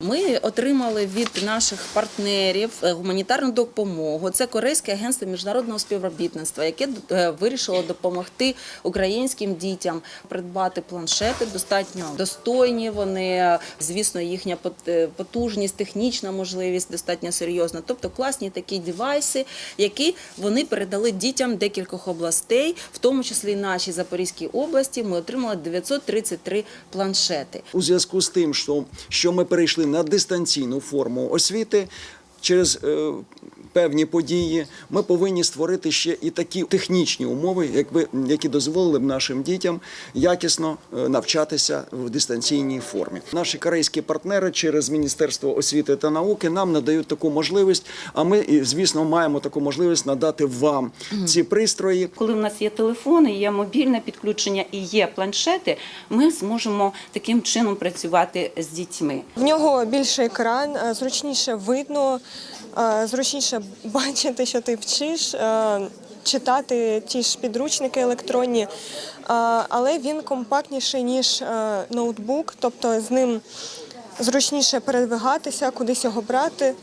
Ми отримали від наших партнерів е, гуманітарну допомогу. Це Корейське агентство міжнародного співробітництва, яке е, вирішило допомогти українським дітям придбати планшети достатньо достойні. Вони, е, звісно, їхня потужність, технічна можливість достатньо серйозна. Тобто класні такі девайси, які вони передали дітям декількох областей, в тому числі і нашій Запорізькій області. Ми отримали 933 планшети. У зв'язку з тим, що, що ми перейшли на дистанційну форму освіти через е, певні події, ми повинні створити ще і такі технічні умови, якби, які дозволили б нашим дітям якісно е, навчатися в дистанційній формі. Наші корейські партнери через Міністерство освіти та науки нам надають таку можливість. А ми, звісно, маємо таку можливість надати вам ці пристрої. Коли в нас є телефони, є мобільне підключення і є планшети, ми зможемо таким чином працювати з дітьми. В нього більший екран, е, зручніше видно, зручніше бачити, що ти вчиш, е, читати ті ж підручники електронні, Е, але він компактніший, ніж е, ноутбук, тобто з ним зручніше передвигатися, кудись його брати.